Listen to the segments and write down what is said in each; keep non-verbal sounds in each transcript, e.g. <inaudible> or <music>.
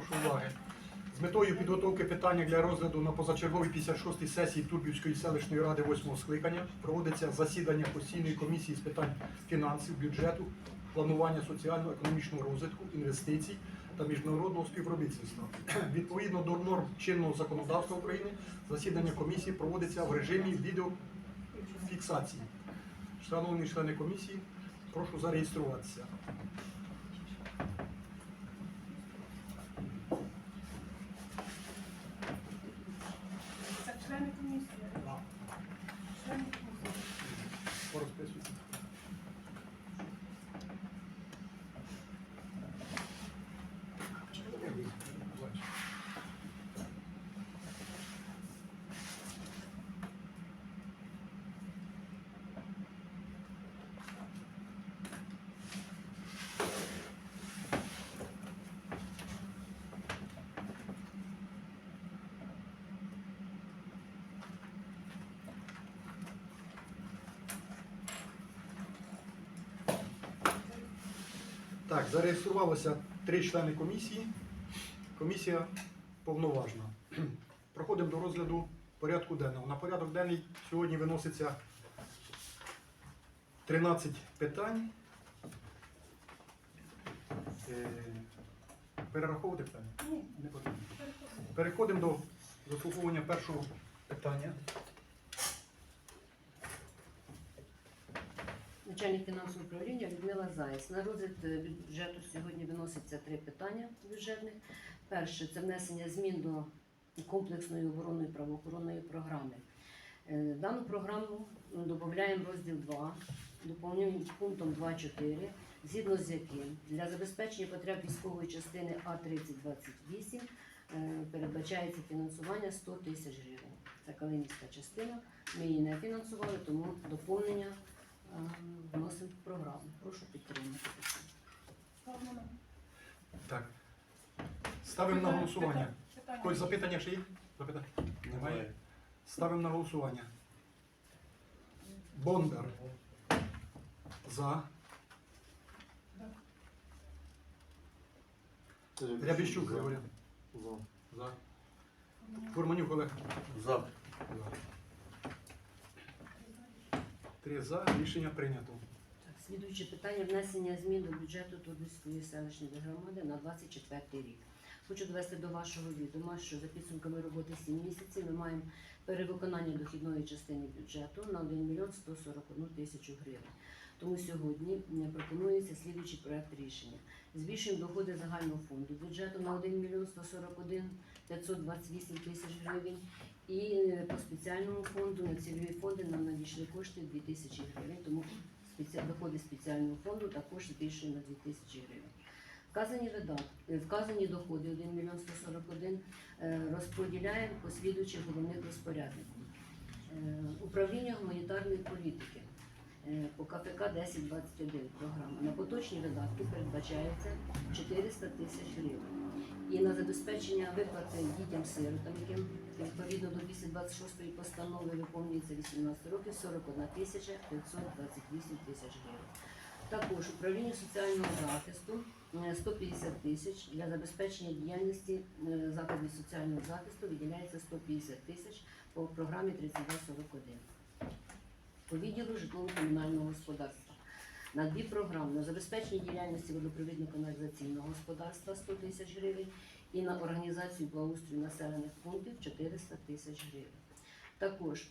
прошу уваги. З метою підготовки питання для розгляду на позачерговій 56-й сесії Турбівської селищної ради 8 скликання проводиться засідання постійної комісії з питань фінансів, бюджету, планування соціально-економічного розвитку, інвестицій та міжнародного співробітництва. <clears throat> Відповідно до норм чинного законодавства України, засідання комісії проводиться в режимі відеофіксації. Шановні члени комісії, прошу зареєструватися. Це члени комісії. Члени комісії. Порозписуйте. Так, зареєструвалося три члени комісії. Комісія повноважна. Проходимо до розгляду порядку денного. На порядок денний сьогодні виноситься 13 питань. Е, Перераховувати питання? Ні, Не потрібно. переходимо. Переходимо до заслуховування першого питання. Начальник фінансового управління Людмила Заєць. На розгляд е, бюджету сьогодні виноситься три питання бюджетних. Перше це внесення змін до комплексної оборонної правоохоронної програми. Е, Дану програму додаємо розділ 2, доповнюємо пунктом 2.4, згідно з яким для забезпечення потреб військової частини А3028 е, передбачається фінансування 100 тисяч гривень. Це Калинівська частина. Ми її не фінансували, тому доповнення е, вносимо в програму. Прошу підтримати. Так. Ставимо на голосування. Питання. Запитання ще є? Запитання? Немає. Ставимо на голосування. Бондар. За. Рябіщук Григорій. За. Фурманюк Олег. За. За. Три за. Рішення прийнято. Так, слідуюче питання внесення змін до бюджету Турбівської селищної громади на 24 рік. Хочу довести до вашого відома, що за підсумками роботи 7 місяців ми маємо перевиконання дохідної частини бюджету на 1 мільйон 141 тисячу гривень. Тому сьогодні пропонується слідуючий проект рішення. Збільшуємо доходи загального фонду бюджету на 1 мільйон 141 528 тисяч гривень. І по спеціальному фонду на цільові фонди нам надійшли кошти 2 тисячі гривень, тому доходи спеціального фонду також збільшуємо на 2 тисячі гривень. Вказані е, вказані доходи 1 мільйон 141 е, розподіляємо по слідуючих головних розпорядників. Е, Управління гуманітарної політики по КПК 1021 програма. На поточні видатки передбачається 400 тисяч гривень. І на забезпечення виплати дітям сиротам, яким відповідно до 226 постанови виповнюється 18 років 41 тисяча 528 тисяч гривень. Також управління соціального захисту е, 150 тисяч для забезпечення діяльності е, закладів соціального захисту виділяється 150 тисяч по програмі 3241. По відділу житлово-комунального господарства. На дві програми на забезпечення діяльності водопровідно-каналізаційного господарства 100 тисяч гривень і на організацію благоустрою населених пунктів 400 тисяч гривень. Також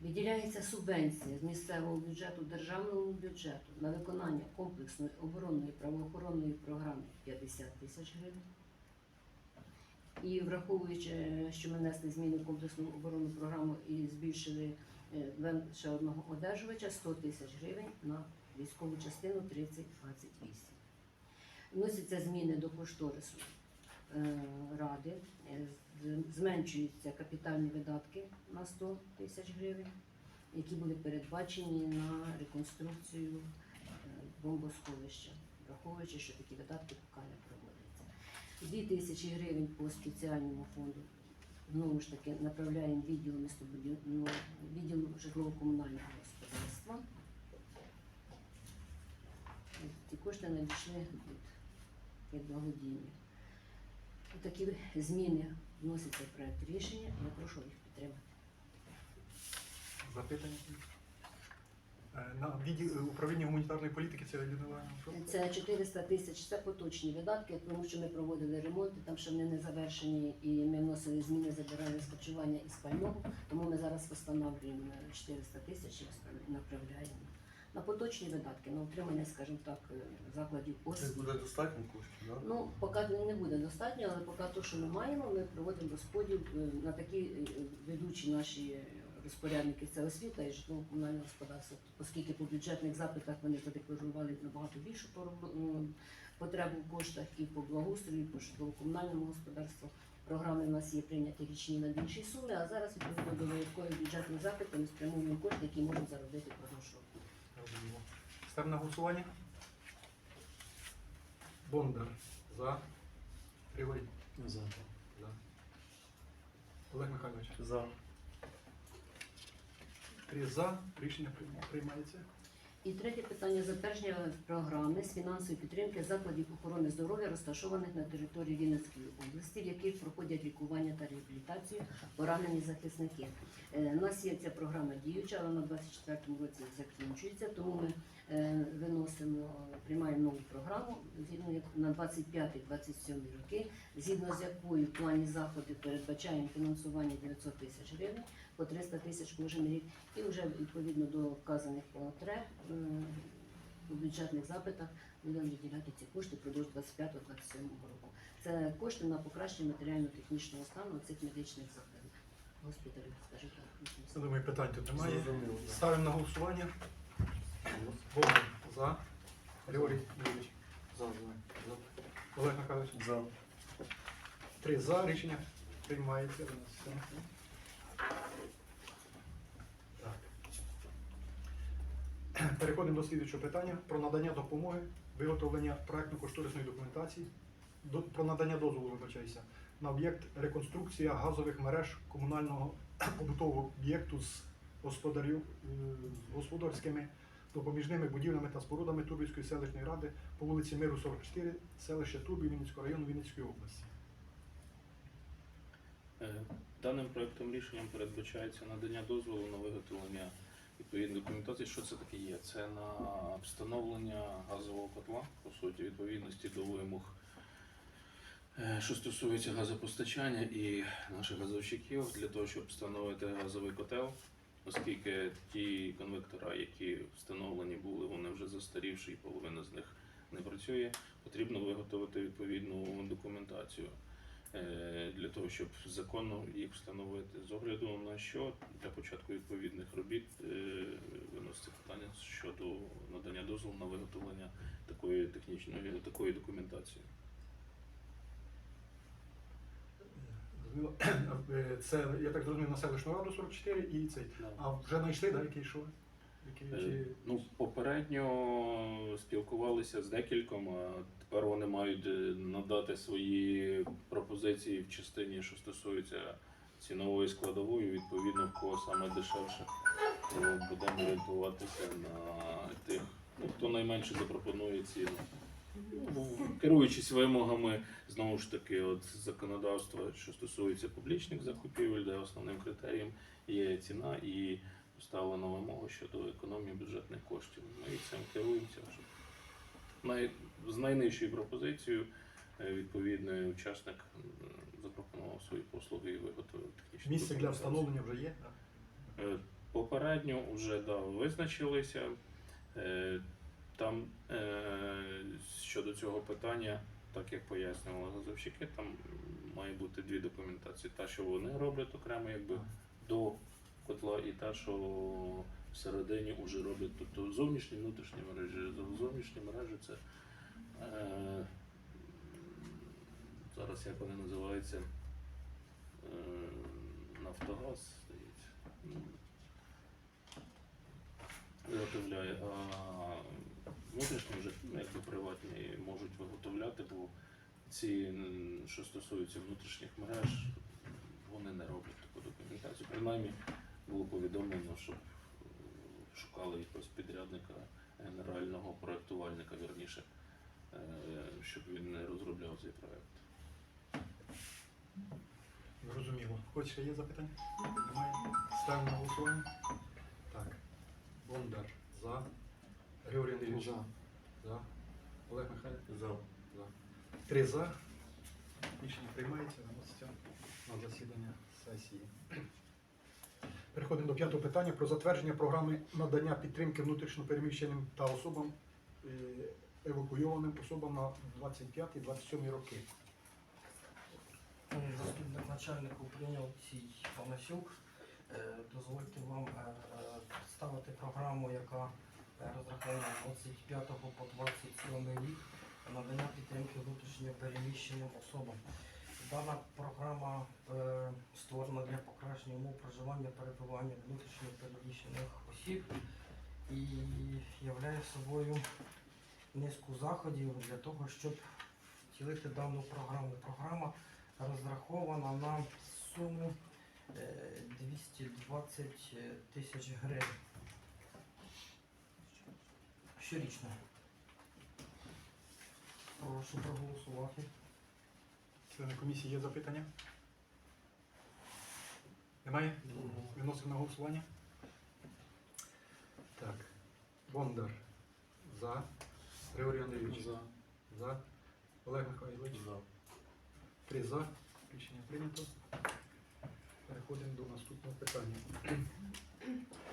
виділяється субвенція з місцевого бюджету державному бюджету на виконання комплексної оборонної правоохоронної програми 50 тисяч гривень. І враховуючи, що ми внесли зміни в комплексну оборонну програму і збільшили е, ще одного одержувача 100 тисяч гривень на військову частину 3028. Вносяться зміни до кошторису е, ради, е, зменшуються капітальні видатки на 100 тисяч гривень, які були передбачені на реконструкцію е, бомбосховища, враховуючи, що такі видатки поки не проводяться. 2 тисячі гривень по спеціальному фонду. Знову ж таки, направляємо відділу містобудівного відділу житлово-комунального господарства. Ці кошти надійшли від, від благодійних. Такі зміни вносяться в проект рішення. Я прошу їх підтримати. Запитання? Е, На відділ е, управління гуманітарної політики це що? Це 400 тисяч, це поточні видатки, тому що ми проводили ремонти, там ще вони не завершені, і ми вносили зміни, забирали з харчування і спального. Тому ми зараз встановлюємо 400 тисяч і направляємо на поточні видатки, на утримання, скажімо так, е, закладів Це буде достатньо коштів, так? Ну, поки не буде достатньо, але поки то, що ми маємо, ми проводимо розподіл е, на такі е, ведучі наші розпорядники це освіта і житлово-комунальне господарство, оскільки по бюджетних запитах вони задекларували набагато більшу потребу в коштах і по благоустрою, і по житлово-комунальному господарству. Програми в нас є прийняті річні на більші суми, а зараз відповідно до додаткових бюджетних запитів ми спрямуємо кошти, які можуть заробити року. Розуміло. Ставимо на голосування. Бондар. За. Григорій. За. За. Олег Михайлович. За. Три за. Рішення приймається. І третє питання. Затвердження програми з фінансової підтримки закладів охорони здоров'я, розташованих на території Вінницької області, в яких проходять лікування та реабілітацію поранені захисники. Е, У нас є ця програма діюча, але на 24-му році закінчується, тому ми е, виносимо, приймаємо нову програму згідно на 25-27 роки, згідно з якою в плані заходів передбачаємо фінансування 900 тисяч гривень по 300 тисяч кожен рік. І вже відповідно до вказаних потреб е, у бюджетних запитах будемо виділяти ці кошти впродовж 25-27 року. Це кошти на покращення матеріально-технічного стану цих медичних закладів. Госпіталів, скажімо так. Я думаю, питань тут немає. Ставимо на голосування. Бондар. За. Григорій Юрійович. За, за. Олег Михайлович. За. Три за. Рішення приймається. Все. Так. <clears throat> Переходимо до слідуючого питання про надання допомоги, виготовлення проектно-кошторисної документації, до- про надання дозволу, вибачаюся, на об'єкт реконструкція газових мереж комунального <clears throat> побутового об'єкту з господарськими допоміжними будівлями та спорудами Турбівської селищної ради по вулиці Миру 44, селище Турбів Вінницького району Вінницької області. Е, Даним проектом рішенням передбачається надання дозволу на виготовлення відповідної документації. Що це таке є? Це на встановлення газового котла, по суті, відповідності до вимог, е, що стосується газопостачання і наших газовщиків для того, щоб встановити газовий котел, оскільки ті конвектора, які встановлені були, вони вже застарівші, і половина з них не працює, потрібно виготовити відповідну документацію для того, щоб законно їх встановити. З огляду на що для початку відповідних робіт е, виноситься питання щодо надання дозволу на виготовлення такої технічної такої документації. Е, Це, я так зрозумів, на селищну раду 44 і цей. А вже знайшли, да, який що? Е, чи... Ну, попередньо спілкувалися з декількома, а тепер вони мають е, надати свої пропозиції в частині, що стосується цінової складової, відповідно, в кого саме дешевше, то будемо орієнтуватися на тих, ну, хто найменше запропонує ціну. Ну, Керуючись вимогами знову ж таки от законодавства, що стосується публічних закупівель, де основним критерієм є ціна і поставлена вимога щодо економії бюджетних коштів. Ми цим керуємося, щоб з найнижчою пропозицією е, відповідний учасник запропонував свої послуги і виготовив технічну Місце для встановлення вже є? Е, Попередньо вже да, визначилися. Е, Там щодо цього питання, так як пояснювали газовщики, там має бути дві документації. Та, що вони роблять окремо якби до котла, і та, що всередині вже роблять. Тобто зовнішні внутрішні мережі. Зовнішні мережі це е, зараз як вони називаються е, Нафтогаз, здається. Ну, Виготовляє, а внутрішні вже ну, якби приватні можуть виготовляти, бо ці, що стосується внутрішніх мереж, вони не роблять таку документацію. Принаймні було повідомлено, щоб е, шукали якогось підрядника, генерального проектувальника, вірніше, е, щоб він не розробляв цей проект. Хоч ще є запитання? Немає. Ставимо на голосування. Так. Бондар за. Григорій Андрійович. За. За. Олег Михайлович. За. За. Три за. Рішення приймається, на засідання сесії. Переходимо до п'ятого питання про затвердження програми надання підтримки внутрішньопереміщеним та особам е, евакуйованим особам на 25-27 роки. Заступник начальника управління Олексій Панасюк. Е, Дозвольте вам е, представити програму, яка розрахована з 25 по 27 рік надання підтримки внутрішньо переміщеним особам. Дана програма е, створена для покращення умов проживання перебування внутрішньо переміщених осіб і являє собою низку заходів для того, щоб втілити дану програму. Програма розрахована на суму е, 220 тисяч гривень. Щорічно. Прошу проголосувати. Члени комісії є запитання? Немає? Виносимо на голосування. Так. Бондар. За. Григорій Андрійович. За. За. Олег Михайлович. За. Три за. Рішення прийнято. Переходимо до наступного питання. <clears throat>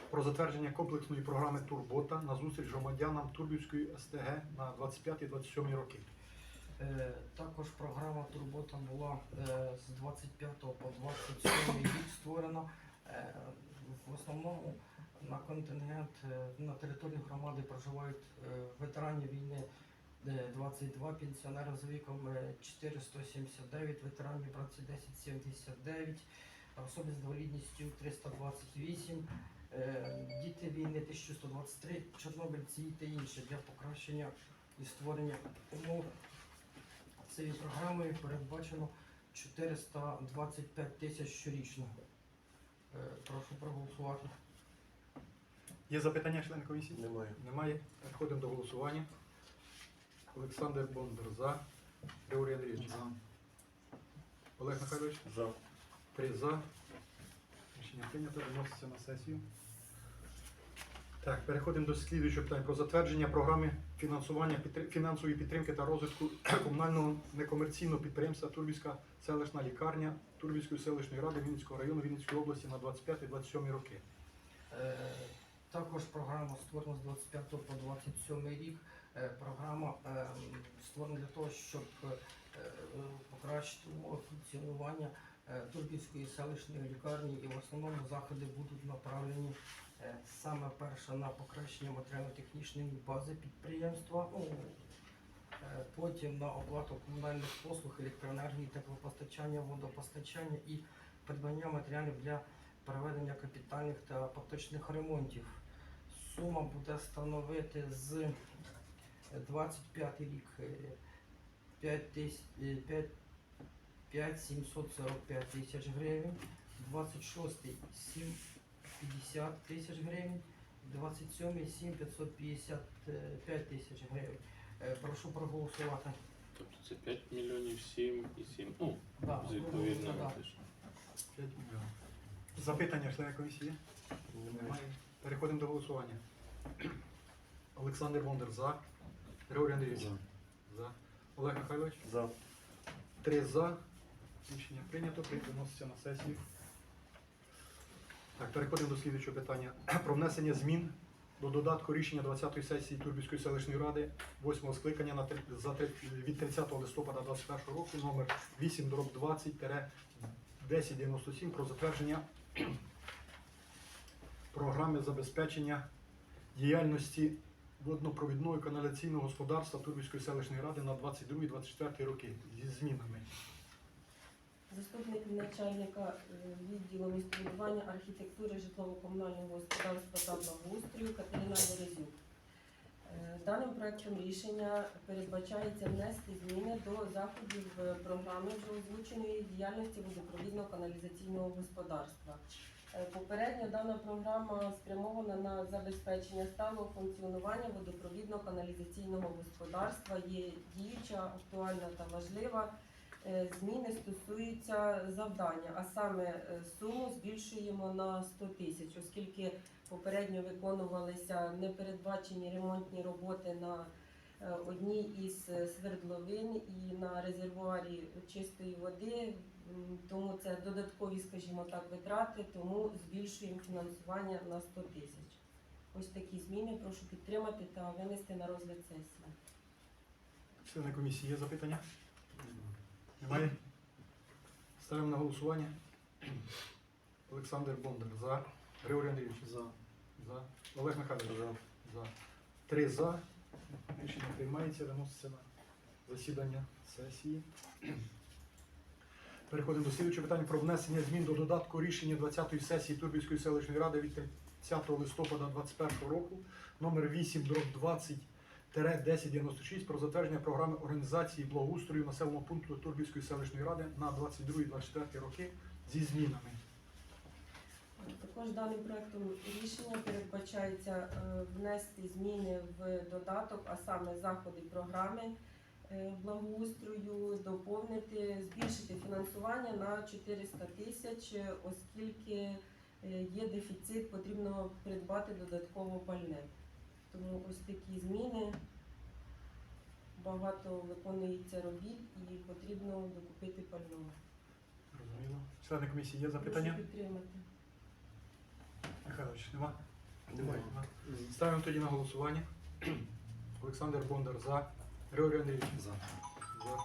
Про затвердження комплексної програми Турбота на зустріч громадянам Турбівської СТГ на 25-27 роки. Е, Також програма Турбота була е, з 25 по 27 рік створена. Е, В основному на контингент на території громади проживають ветерані війни е, 22, пенсіонери з віком е, 479, ветеранів праці 1079, особи з інвалідністю 328, е, діти війни 1123, чорнобильці та інші для покращення і створення умов цією програмою передбачено 425 тисяч щорічно. Е, Прошу проголосувати. Є запитання члени комісії? Немає. Немає. Переходимо до голосування. Олександр Бондар за. Григорій Андрійович. За. Олег Михайлович. За. Три за. Рішення прийнято. Виноситься на сесію. Так, переходимо до слідуючого питання про затвердження програми фінансування фінансової підтримки та розвитку <clears throat> комунального некомерційного підприємства Турбівська селищна лікарня Турбівської селищної ради Вінницького району Вінницької області на 25-27 роки. Е, Також програма створена з 25 по 27 рік. Е, Програма е, створена для того, щоб покращити умови функціонування Турбівської селищної лікарні і в основному заходи будуть направлені саме перше на покращення матеріально-технічної бази підприємства. Ну, е, Потім на оплату комунальних послуг, електроенергії, теплопостачання, водопостачання і придбання матеріалів для проведення капітальних та поточних ремонтів. Сума буде становити з е, 25 рік е, 5 тис- е, 5 5 745 тисяч гривень, 26 7 50 тисяч гривень, 27 7 555 тисяч гривень. Е, Прошу проголосувати. Тобто це 5 мільйонів 7 і 7. Ну, Да, з відповідно. да. теж. 5 мільйонів. Запитання члени комісії? Немає. Переходимо до голосування. Олександр Бондар за. Григорій Андрійович. За. За. Олег Михайлович. За. Три за. Рішення прийнято. Виноситься на сесію. Переходимо до слідуючого питання. <clears throat> Про внесення змін до додатку рішення 20-ї сесії Турбівської селищної ради 8-го скликання на за від 30 листопада 2021 року номер 8 дроб 20 1097 про затвердження <clears throat> програми забезпечення діяльності воднопровідного і каналізаційного господарства Турбівської селищної ради на 22-24 роки зі змінами. Заступник начальника е, відділу містобудування, архітектури, житлово-комунального господарства та благоустрою Катерина Березюк. Е, Даним проектом рішення передбачається внести зміни до заходів е, програми вже озвученої діяльності водопровідно-каналізаційного господарства. Попередньо дана програма спрямована на забезпечення сталого функціонування водопровідно-каналізаційного господарства, є діюча, актуальна та важлива. Е, Зміни стосуються завдання, а саме е, суму збільшуємо на 100 тисяч, оскільки попередньо виконувалися непередбачені ремонтні роботи на е, одній із свердловин і на резервуарі чистої води. Тому це додаткові, скажімо так, витрати, тому збільшуємо фінансування на 100 тисяч. Ось такі зміни прошу підтримати та винести на розгляд сесії. Члени комісії є запитання? Немає? Ставимо на голосування. Олександр Бондар за. Григорій Андрійович За. за. Олег Михайлович За. за. Три за. Рішення приймається, виноситься на засідання сесії. Переходимо до слідчого питання про внесення змін до додатку рішення 20-ї сесії Турбівської селищної ради від 30 листопада 2021 року номер 8 дроб 20 1096 про затвердження програми організації благоустрою населеного пункту Турбівської селищної ради на 22-24 роки зі змінами. Також даним проектом рішення передбачається е, внести зміни в додаток, а саме заходи програми е, благоустрою, доповнити, збільшити фінансування на 400 тисяч, е, оскільки е, є дефіцит, потрібно придбати додатково пальне. Тому ось такі зміни. Багато виконується робіт і потрібно докупити пального. Зрозуміло. Члени комісії є Прошу запитання? підтримати. Михайлович, нема? Немає. Ставимо тоді на голосування. <clears throat> Олександр Бондар за. Григорій Андрійович За. за.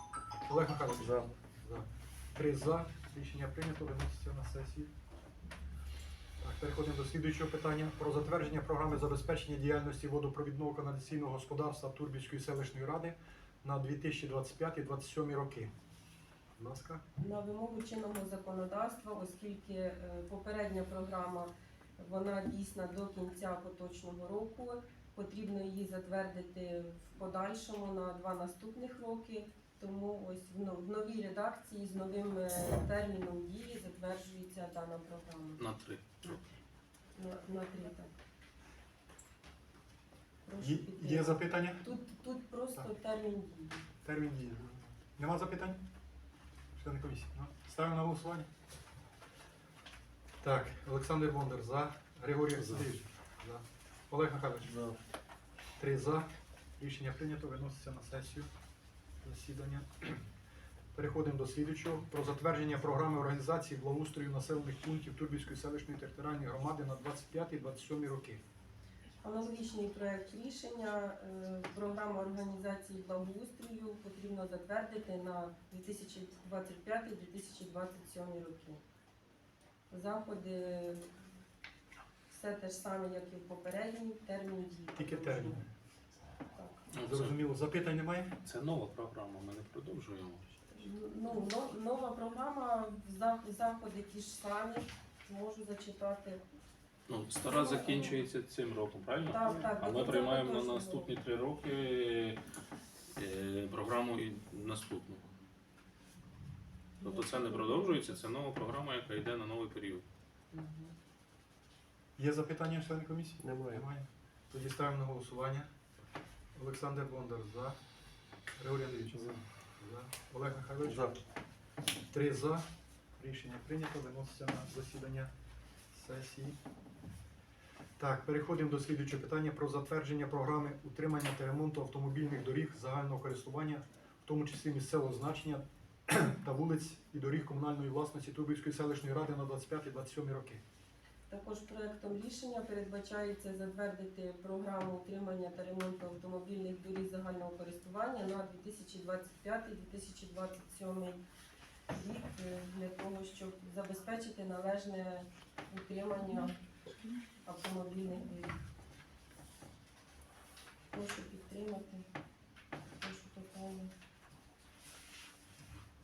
Олег Михайлович За. за. Три за. Рішення прийнято, виноситься на сесію. Переходимо до слідуючого питання про затвердження програми забезпечення діяльності водопровідного каналізаційного господарства Турбівської селищної ради на 2025-2027 роки. Будь ласка. на вимогу чинного законодавства, оскільки е, попередня програма вона дійсна до кінця поточного року. Потрібно її затвердити в подальшому на два наступних роки. Тому ось в но- в новій редакції з новим е, терміном дії затверджується дана програма На три. на, на три так. Прошу Є, підтримати. є запитання? Тут, тут просто Так. термін дії. Термін дії. Нема запитань? Члени комісії. Ну, Ставимо на голосування. Так, Олександр Бондар за. Григорій За. За. Олег Михайлович. За. Три за. Рішення прийнято, виноситься на сесію засідання. Переходимо до слідучого. Про затвердження програми організації благоустрою населених пунктів Турбівської селищної територіальної громади на 25-27 роки. Аналогічний проект рішення е, програма організації благоустрою потрібно затвердити на 2025-2027 роки. Заходи все те ж саме, як і в попередній термін дії. Тільки термін. Ну, Зрозуміло, запитань немає? це нова програма, ми не продовжуємо. Ну, но- нова програма, зах- заходи ті ж самі, можу зачитати. Ну, стара закінчується цим роком, правильно? Так, так, А ми приймаємо на наступні три роки е, програму і наступну. Тобто це не продовжується, це нова програма, яка йде на новий період. Є запитання члени комісії? Немає. Немає. Тоді ставимо на голосування. Олександр Бондар за. Григорій Андрійович За. за. Олег Михайлович. За. Три за. Рішення прийнято, виноситься на засідання сесії. Так, переходимо до слідуючого питання про затвердження програми утримання та ремонту автомобільних доріг загального користування, в тому числі місцевого значення <clears throat> та вулиць і доріг комунальної власності Турбівської селищної ради на 25-27 роки. Також проектом рішення передбачається затвердити програму утримання та ремонту автомобільних доріг загального користування на 2025-2027 рік е, для того, щоб забезпечити належне утримання автомобільних доріг. Прошу підтримати. Прошу питання.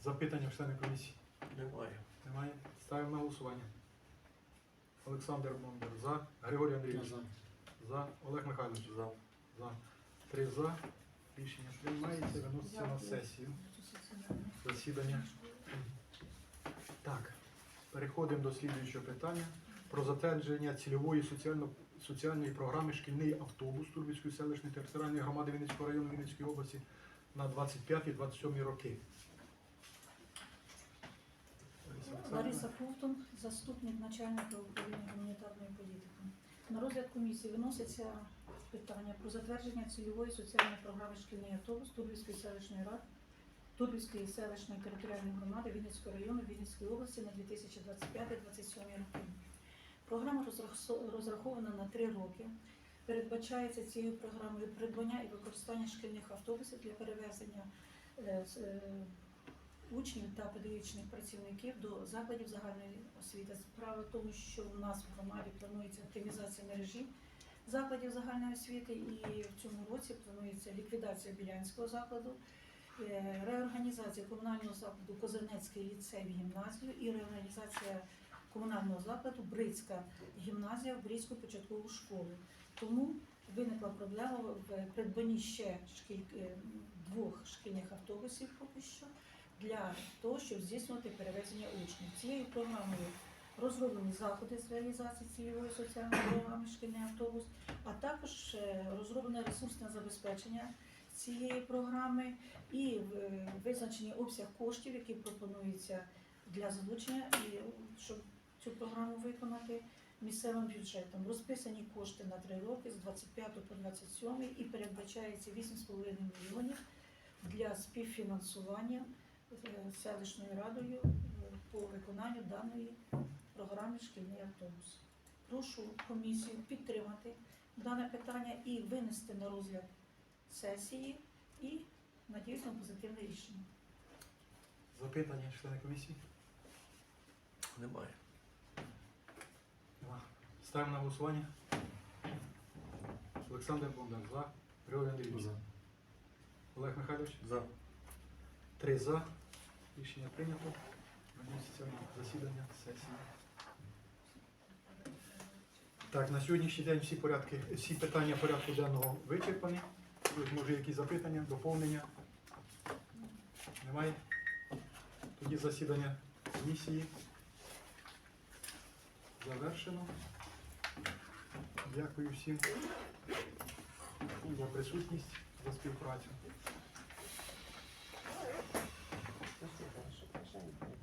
Запитання в члени комісії. Немає. Немає. Ставимо на голосування. Олександр Бондар за. Григорій Андрійович за. за. Олег Михайлович За. за. Три за. Рішення приймається, виноситься на сесію. Засідання. Так, переходимо до слідуючого питання про затвердження цільової соціально соціальної програми Шкільний автобус Турбівської селищної територіальної громади Вінницького району Вінницької області на 25-27 роки. Лариса Ковтун, заступник начальника управління гуманітарної політики. На розгляд комісії виноситься питання про затвердження цільової соціальної програми шкільний автобус Турбівської селищної ради, Турбівської селищної територіальної громади Вінницького району Вінницької області на 2025-2027 роки. Програма розрахована на три роки. Передбачається цією програмою придбання і використання шкільних автобусів для перевезення е, е, учнів та педагогічних працівників до закладів загальної освіти. Справа в тому, що у нас в громаді планується оптимізація мережі закладів загальної освіти, і в цьому році планується ліквідація Білянського закладу, е, реорганізація комунального закладу Козирнецький ліцей в гімназію і реорганізація комунального закладу Брицька гімназія в Брицьку початкову школу. Тому виникла проблема в придбанні ще шкіль... е, двох шкільних автобусів поки що для того, щоб здійснювати перевезення учнів. Цією програмою розроблені заходи з реалізації цільової соціальної програми шкільний автобус, а також е, розроблене ресурсне забезпечення цієї програми і е, визначений обсяг коштів, які пропонуються для залучення, е, щоб цю програму виконати місцевим бюджетом. Розписані кошти на три роки з 25 по 27 і передбачається 8,5 мільйонів для співфінансування селищною радою е, по виконанню даної програми шкільний автобус. Прошу комісію підтримати дане питання і винести на розгляд сесії і надіюсь на позитивне рішення. Запитання члени комісії? Немає. Нема. Ставимо на голосування. Олександр Бондар за. Григорій Андрійович. За. Олег Михайлович. За. Три за. Рішення прийнято. Виноситься на засідання сесії. Так, на сьогоднішній день всі порядки, всі питання порядку денного вичерпані. Може, якісь запитання, доповнення? Немає? Тоді засідання комісії завершено. Дякую всім за присутність, за співпрацю.